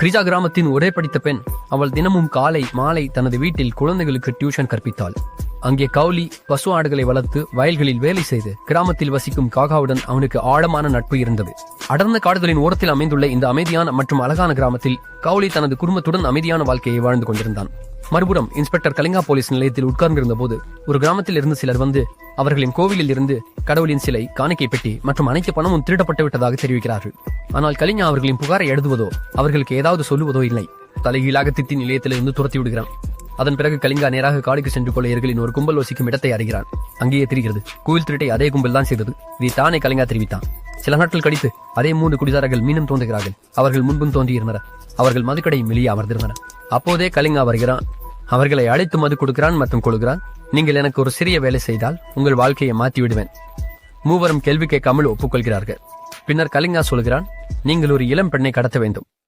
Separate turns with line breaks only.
கிரிஜா கிராமத்தின் ஒரே படித்த பெண் அவள் தினமும் காலை மாலை தனது வீட்டில் குழந்தைகளுக்கு டியூஷன் கற்பித்தாள். அங்கே கவுலி பசு ஆடுகளை வளர்த்து வயல்களில் வேலை செய்து கிராமத்தில் வசிக்கும் காகாவுடன் அவனுக்கு ஆழமான நட்பு இருந்தது. அடர்ந்த காடுகளின் ஓரத்தில் அமைந்துள்ள இந்த அமைதியான மற்றும் அழகான கிராமத்தில் கவுலி தனது குடும்பத்துடன் அமைதியான வாழ்க்கையை வாழ்ந்து கொண்டிருந்தான். மறுபுறம் இன்ஸ்பெக்டர் கலிங்கா போலீஸ் நிலையத்தில் உட்கார்ந்திருந்த போது ஒரு கிராமத்தில் இருந்து சிலர் வந்து அவர்களின் கோவிலில் இருந்து கடவுளின் சிலை காணிக்கை பெட்டி மற்றும் அனைத்து பணமும் திருடப்பட்டு விட்டதாக தெரிவிக்கிறார்கள். ஆனால் கலிங்கா அவர்களின் புகாரை எழுதுவதோ அவர்களுக்கு ஏதாவது சொல்லுவதோ இல்லை. தலைகீழாக தித்தி நிலையத்திலிருந்து துரத்தி விடுகிறான். அதன் பிறகு கலிங்கா நேராக காடுக்கு சென்று கொள்ளையர்களின் ஒரு கும்பல் வசிக்கும் இடத்தை அறிகிறான். அங்கேயே தெரிகிறது. கோயில் திருட்டை அதே கும்பல் தான் செய்தது. இதை தானே கலிங்கா தெரிவித்தான். சில நாட்கள் கழித்து அதே மூன்று குடிதாரர்கள் மீண்டும் தோன்றுகிறார்கள். அவர்கள் முன்பும் தோன்றியிருந்தனர். அவர்கள் மதுக்கடையும் வெளியே அமர்ந்திருந்தனர். அப்போதே கலிங்கா வருகிறான். அவர்களை அழைத்து மது கொடுக்கிறான் மற்றும் கொள்கிறான். நீங்கள் எனக்கு ஒரு சிறிய வேலை செய்தால் உங்கள் வாழ்க்கையை மாற்றி விடுவேன் மூவரும் கேள்வி கேட்காமல் ஒப்புக்கொள்கிறார்கள். பின்னர் கலிங்கா சொல்கிறான் நீங்கள் ஒரு இளம் பெண்ணை கடத்த வேண்டும்.